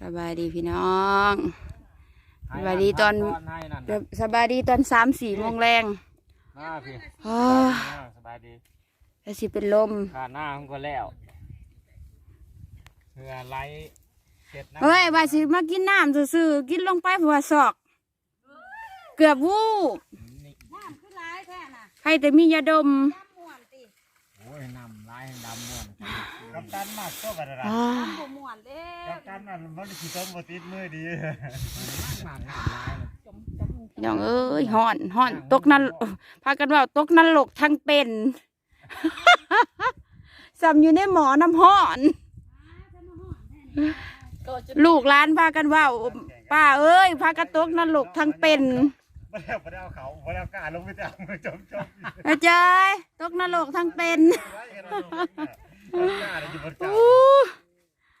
สบายดีพี่น้องสบายดีตอนให้นั่นน่ะสบายดีตอนสามสี่โมงแรงหน้าพี่อ้าสบายดีแล้วสิเป็นลมขาหน้าของก็แล้วเพื่อไล่เสร็จนะเฮ้ยว่าสิมากินน้ำซื่อๆกินลงไปเพราะว่าศอก เกือบวูบนี่คือร้ายแท้น่ะใครแต่มียาดมม่วนติโอ้ยนำ ไล่ให้ดำม่วนกับตันมากก็กระไรอ้าบ่ม่วนเด้กับตันนั่นมันขี่ต้มบติดมือดีมากหนาลายพี่น้องเอ้ยห่อนห่อนตกนั่นพากันว่าตกนั่นหลกทั้งเป็นซ้ำอยู่ในหมอน้ำห่อนลูกหลานพากันว่าป้าเอ้ยพากันตกนรกทั้งเป็น ไม่ได้ไม่ได้เอาเขาไม่ได้เอากาลงไปแต่เอามือจมจมอาจารย์ตกนรกทั้งเป็นไล่กันเอาลงเนี่ยเอากาเลยอยู่บนเก่าอู้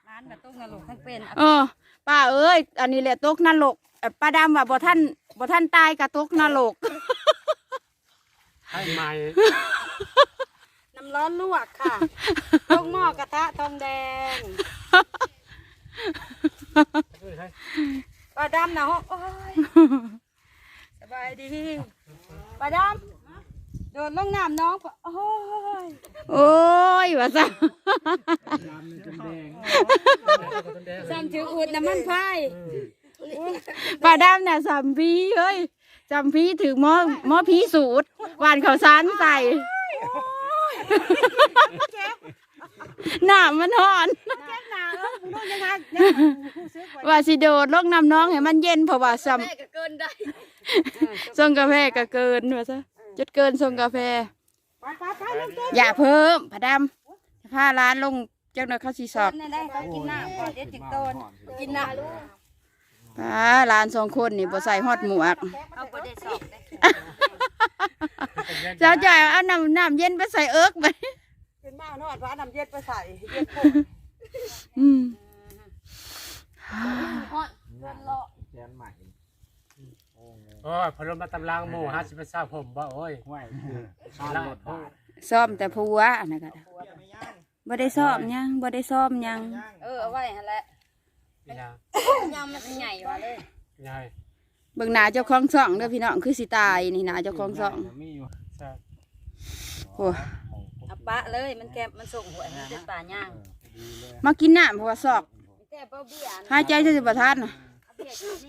ร้านน่ะต้องนรกทั้งเป็นเออป้าเอ้ย อันนี้แหละตกนรกเอ่อป้าดำว่าบ่ท่านบ่ท่านตายกับตกนรก ให้ใหม่น้ำร้อนลวกค่ะต้มหม้อกระทะทองแดงปลาดำนะฮะโอ้ยสบายดีปลาดำโดนลงน้ำน้องปะโอ้ยโอ้ยว่าซะสั่นถืออุดน้ำมันพายป้าดำน่ะสามพีเฮ้ยจำพีถึงหม้อหม้อพีสูตรหวานข้าวสารใส่ หน้ามันห่อน แก้หนาเออมึงดูยังไงเนี่ยผู้ซื้อไว้ว่าสิโดดลงน้ำน้องให้มันเย็นเพราะว่าซ้แม่ก็เกินได้ำส่งกาแฟก็เกินว่าซะจดเกินส่งกาแฟ ไปไปไปลงเต้นอย่าเพิ่มพะดำพาร้านลงเจ้าหน้าเขาสีสอบนั่นได้เขากินน้ำก่อนเดี๋ยวจิกโตนกินน้ำพาร้านสองคนนี่บ่ใส่ฮอดหมวกเอาประเดี๋ยวสอบได้เจ้าจ่ายเอาน้ำน้ำเย็นไปใส่เอิกไปเป็น มากนอดว่าน้ำเย็ดไปใส่เย็ดพวกอืมแกนใหม่โอ้ยพอลมมาตำลางหมู่ฮะสิไปทราบผมบ่โอ้ยไหวลาดโอ้ยซ่อมแต่ผัวอันนั้นก็ได้บ่ได้ซ่อมหยังบ่ได้ซ่อมหยังเออเอาไว้หั่นแหละพี่นายำมันใหญ่ว่ะเลยยายเบิ่งหน้าเจ้าของซ่องเด้อพี่น้องคือสิตายนี่หน้าเจ้าของซ่องมีอยู่ใช่โอ้ เอาปะเลยมันแกมันส่งหวยมันเป็นป่าย่างมากินน้ำเพราะว่าซอกแต่เป้าเบี้ยหายใจจะสิบ่ทันน่ะ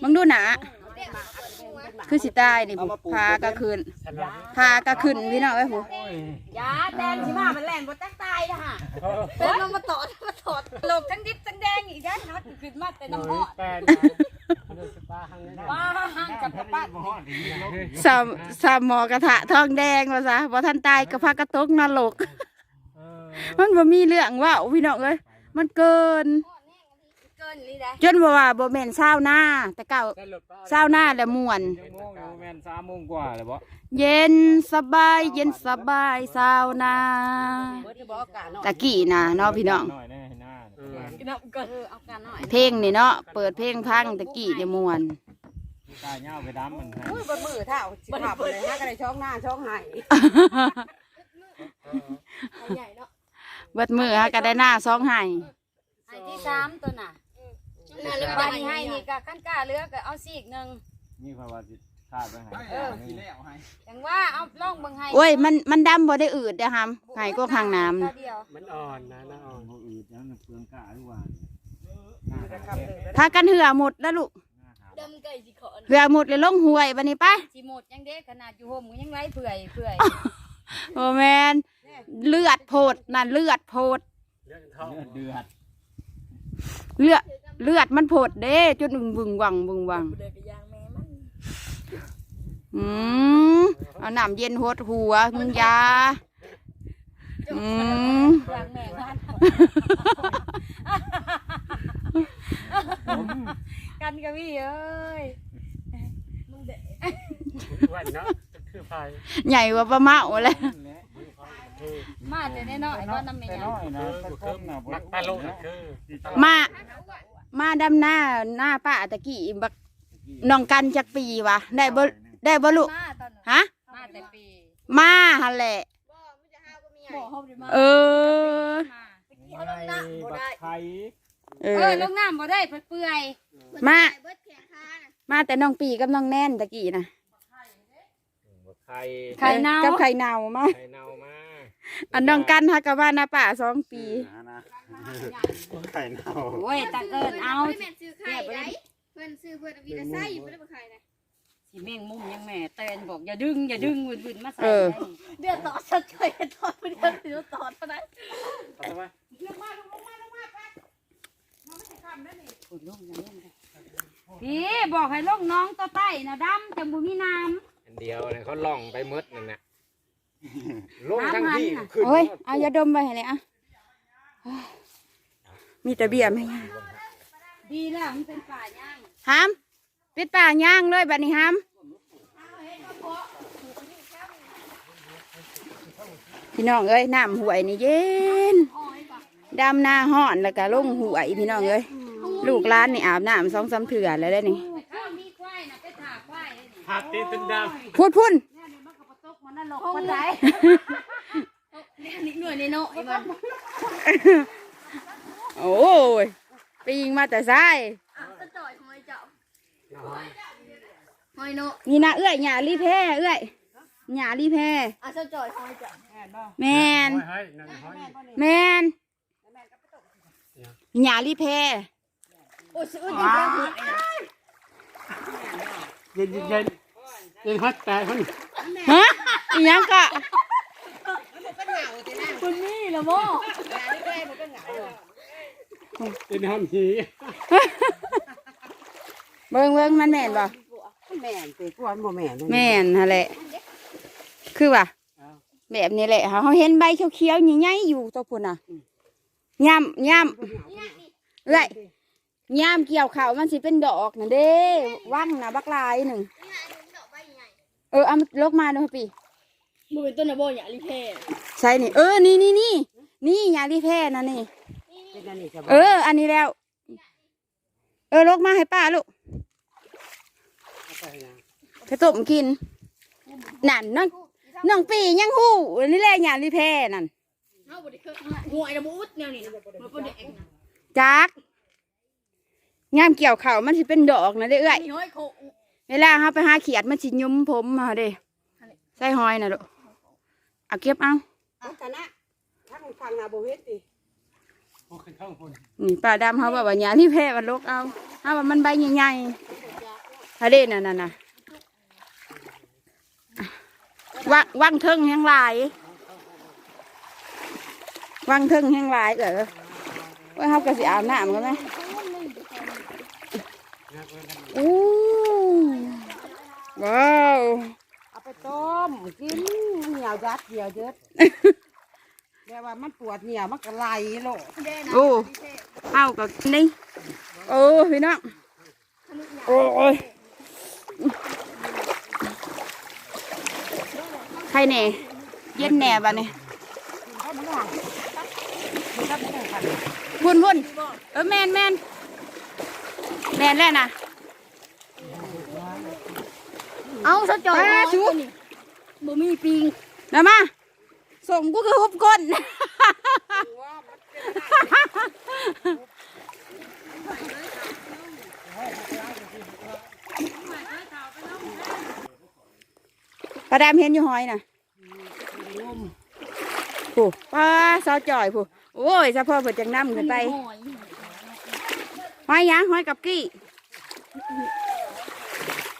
มึงดูหนาคือสิตายนี่ผู้พากะคืนสลับพากะขึ้นพี่น้องเอ้ยผู้ยาแดงสิมามันแล่นบ่ตั้งตายนะฮะเป็นลงมาตอดมาตอดโลกทั้งดิบทั้งแดงอีกได้ฮะขึ้นมาแต่หน่น้ำอหอยดแปนดู สามสามหมอกระทะทองแดงว่าซะบ่ทันตายก็พากระตกนรกมันบ่มีเรื่องว่าพี่น้องเอ้ยมันเกิน จนบ่ว่าบ่แม่นเช้าหน้า แต่เก่าเช้าหน้าแล้วม่วนยังโมงอยู่แมนสามโมงกว่าเลยบ่เย็นสบายเย็นสบายเช้าหน้าเบิดบ่เอากาหน่อยตะกี้น่ะเนาะพี่น้อง น่อยแน่หน้าเออกินน้ำก่อนเออเอากาหน่อยเพลงนี่เนาะเปิดเพลงพังตะกี้เนี่ยม่วนตายเงาไปดำมันให้อุ้ยบนมือเท่าสิขับเลยฮะก็ได้ช่องหน้าช่องไหใหญ่เนาะเบิดมือฮะก็ได้หน้าซองไห้ไอ้ที่สามตัวน่ะบ้านนี้ให้นี่ก็ขั้นกล้าเลือกก็เอาซีกหนึ่งนี่ภาวะจิต คาดไปหายจังว่าเอาล่องเบิ่งให้โอ้ยมันมันดำบ่ได้อืดเด้อฮัมไห้ก็ข้างน้ำตาน่ะเดียวมันอ่อนนะน่าอ่อนบ่อืดยังเปลืองกาหรือว่าพากันเหือหมดแล้วลูกดำไก่สิขอเหือหมดเลยลงห้วยบัดนี้ไปสิหมดยังเด็กขนาดอยู่ห่มก็ยังไรเปื่อยเปื่อยโอ้แมนเลือดโพดนั่นเลือดโพดเรื่องท้องเดือดเลือดเลือดมันโพดเด้จนบึงวังบึงวัง เดือดยางแม่มัน อืมเอาน้ำเย็นหดหัวมึงอยาอืมยางแม่มันกันกับพี่เอ้ยวันเนาะคือไฟใหญ่กว่าปลาเมาเลยมาแต่แน่นอนว่าน้ำแม่แต่ยังน้อยนะแต่ก้มนะนักตาลุกคือมามาดำหน้าหน้าป้าตะกี้บักน้องกันจักปีวะได้บ่ ได้บ่ลูกมาตอนฮะ มาแต่ปีมาหันแหละบอกเขาไปมาเออ มาบักไข่เอเอออ ลงน้ำบ่ได้เปื่อยมา เบิดแขนขาน่ะมาแต่น้องปีกับน้องแน่นตะกี้นะไข่ๆไข่เน่า กับไข่เน่ามาไข่เน่ามาอันน้องกันฮักกับว่านาป่าสองปี นะนะไข่เน่า โอ้ยตะเกินเอาบ่ได้แม่นซื้อไข่ได้เพิ่นซื้อเพิ่นเอาวีละไส้บ่ได้บ่ไข่นะ สิแม่งมุมยังแม่เตนบอกอย่าดึงอย่าดึงวุ่นๆมาใส่เออเดือดต่อสักช่วยตอดเดือดสิตอดปานใดเอาไว้ฝุ่นลงอย่าลงเลยพี่บอกให้ลงน้องตัวใต้นะดำจังบ่มีน้ อันเดียวเนี่ยเขาล่องไปหมดนั่นน่ะลงทั้งที่ขึ้นโอ้ยเอายาดมไปให้เลยอะมีแต่เบียร์ไหมำดีแล้วมันเป็นป่าย่างหาม ปิดป่าย่างเลยบัดนี้หามพี่น้องเอ้ยน้ำห่วยนี่เย็นดำหน้าห่อนแล้วก็ลงห่วยพี่น้องเอ้ยลูกร้านนี่อาบน้ำสองสามเถื่อแล้วได้อนี่ข้าวมีควายนะไปถาควายเลยนี่ภาพตีตึงดพูดพุ่นแม่นี่มันก็บ่ตกมันนรกปานใดนิดหน่อยในเนาะไอ้มันโอ้ยไปยิงมาแต่ซ้าย อะสะจ่อยหอยเจ้าำ หอยเนาะนี่นะเอื้อยหยาลีแพ้เอื้อยหยาลีแพ้อะสะจ่อยหอยเจ้าแมนเฮ้ยนั่นเฮ้ยแมนหยาลีแพ้โอ้ยซื้อดีแล้วหอยนะเย็นเย็นเย็นเย็นฮอตแต่คนฮะอีหยังกะคุณนี่ละโมเย็นห้องหี เบิ่งเบิ่งมันแม่นบ่แม่นไปกวนบ่แม่นแม่นฮะแหละ คือว่าแบบนี้แหละเขาเห็นใบเขียวๆใหญ่ๆอยู่ตัวพุ่นน่ะย่ำย่ำเอ้ยย่ำเกี่ยวเขาวมันสิเป็นดอกน่ะเด้ว่างนะบักลายหนึ่งนี่น่ะอันนี้ดอกใบใหญ่เออเอามาลกมาดูปีบ่เป็นต้นนะบ่อย่าลิเพใช่นี่เออนี่นี่นี่นี่ยาลีแพ้นะนี่เป็นอันนี้จะเออ อันนี้แล้ว เออลกมาให้ป้าลูก ไปต้มกินนั่นน้องน้องปียังหู้นี่แหละยาลีแพ้นั่นเฮาบ่ได้เคยหวยนะบ่อุดแนวนี้นะมันบ่ได้เองนะจักงามเกี่ยวเขาวมันสิเป็นดอกนะเด้อเอ้ยนี่หอยโคเวลาเขาไปหาเขียดมันสิยุ้มผมมาเด้ใส่หอยนะลูกเอาเก็บเอาอัตนะถ้ามึงฟังนาบ่เฮ็ดดิโอ้ขึ้นข้างคนนี่ป้าดำเขาบอกว่าหยาลีแพ้มันลกเอาเขาว่ามันใบใหญ่ๆ ฮะเด้น่ะน่ะน่ะวังวังเทิงแห้งหลายวังเทิงแห้งหลายเออว่าเขาก็สิอาบน้ำกันไหมอู้ว้าวเอาไปต้มกินเหนียวยัดเหนียวเยอะแต่ว่ามันปวดเหนียวมันก็ไหลโลดโอ้เอากับนี่โอ้พี่น้องโอ้ย ใครแหน่เย็นแหน่บ้านี่พุ่นพุ่นเออแมนแมนแมนแล้วนะเอาสะจ่อยป้าชูบ่มีปิงนะมาส่งกูคือฮุบก้น ปลาดามเห็นอยู่หอยน่ะผู้ปลาซอจ่อยผู้โอ้ยสะพอเปิดจังน้ำขึ้นไปหอยหอยหยังหอยกับกี้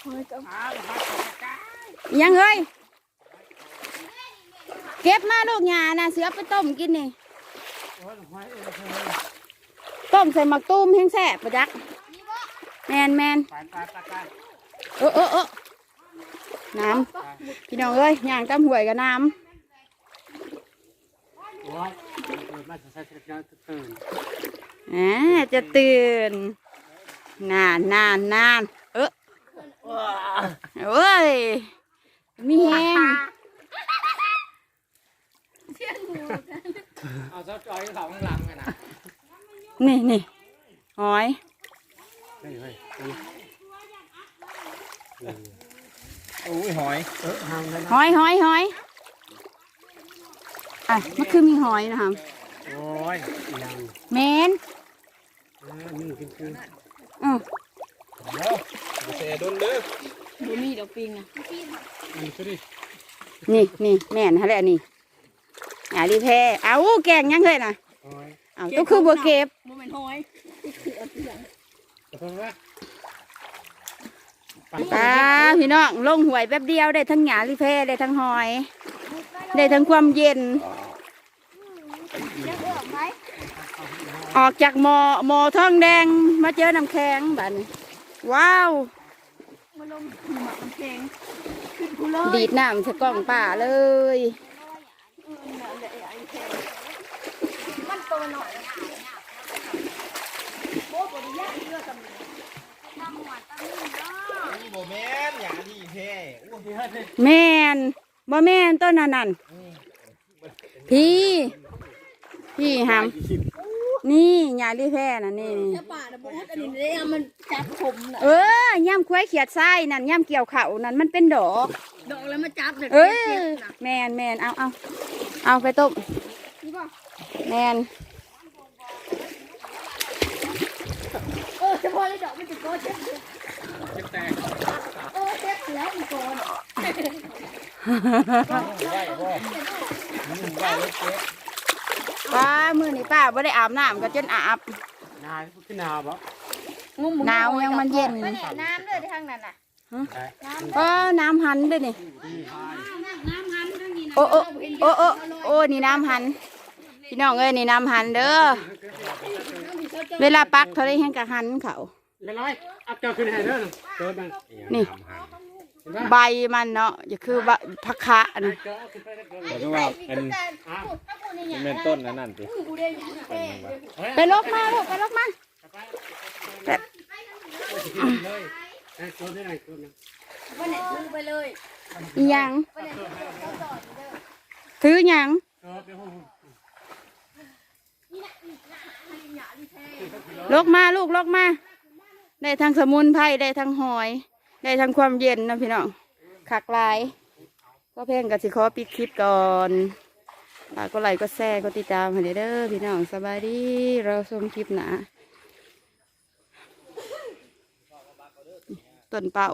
หอยเจ้าอิหยังเฮ้ยเก็บมาลูกหยาน่ะเสือไปต้มกินนี่ต้มใส่หมักตุ้มแห้งแซ่บประจัก แมนแมนไปไปไปไปเออเออเออ น้ำพี่น้องเอ้ยย่างตำหวยกับน้โอ้ยมาใส่เสื้อตื่นำอ่าจะตื่นนานนานนานเออเอ้ยมีแห้งเอาเจ้าจอยเขาข้างหลังกันนะนี่นี่หอย เฮ้ยเฮ้ยโอ้ยหอยเออห่างเลยนะหอยหอยหอยอะมันคือมีหอยนะครับโอ้ยยังแมนอ่านี่กินคืนอือเสดนเด้อดูนี่เดี๋ยวปิงอะมันก็ดินี่นี่แม่นฮะแหละนี่หาดีแพ้เอาแกงยังเลยนะโอ้ยเอาต้องคือบัวเก็บโมเมนต์หอย จะเพิ่งว่าตาพี่น้องลงหวยแป๊บเดียวได้ทั้งหยาลีแพ้ได้ทั้งหอย ได้ทั้งความเย็น ออกจากหมอหมอทองแดงมาเจอน้ำแข็งบัดนว้าวมาลงหิมะมันแข็งขึ้นกูเลยดีดน้ำใส่กล่องป่าเลยมันตัวหน่อยโบ๊ะบริยาเรือตำรวจทำหวา นตำรวจเนาะนี่โมแมนอย่าดีแท้แม่นบ่แม่นต้นนั่นนั่นพี่พี่หำนี่หยาลีแพ้น่ะนี่ถ้าป่าน่ะบูดอันนี้เนี่ยมันจับผมน่ะเออย่ำควายเขียดไส้นั่นย่ำเกี่ยวเขานั่นมันเป็นดอกดอกแล้วมาจับเนี่ยเอเจ็อบๆน่ะแมนแมนเอาเอาเอาไปต้มนี่ป่ะแมน เออเฉพาะเลยดอกมันจะโกเจ็บเลยจะแตกเออเจ็บแล้วอีกคนป้ามือนี่ป้าไม่ได้อาบน้ำก็จนอาบนายขึ้นหนาวบ่หนาวยังมันเย็นน้ำเลยทางนั้นน่ะก็น้ำหันด้วยนี่โอ้โอ้โอ้โอ้โอ้นี่น้ำหันพี่น้องเอ้ยนี่น้ำหันเด้อเวลาปักเขาได้แห้งกะหันเขา เรียบร้อยเอาเจ้าขึ้นให้เด้อเจอมันนี่ เห็นป่ะใบมันเนาะอย่าคือใบผักคะนะเจอเอาขึ้นไปได้เกินแต่ก็ว่าเป็นเป็นต้นนั้นนั่นสิไปลกมาลูกไปลกมาเลยไอ้ตัวนี้ไอ้ตัวนี้วันไหนซื้อไปเลยอีหยังถือหยังเจอไปห้องลกมาลูกลกมา ได้ทั้งสมุนไพรได้ทั้งหอย ได้ทั้งความเย็นนะพี่น้องขักลาย ก็เพ่งกับสิขอปิดคลิปก่อนฝากก็ไลค์ก็แชร์ก็ติดตามให้เด้อพี่น้องสบายดีเราชมคลิปหนาต้นเป่า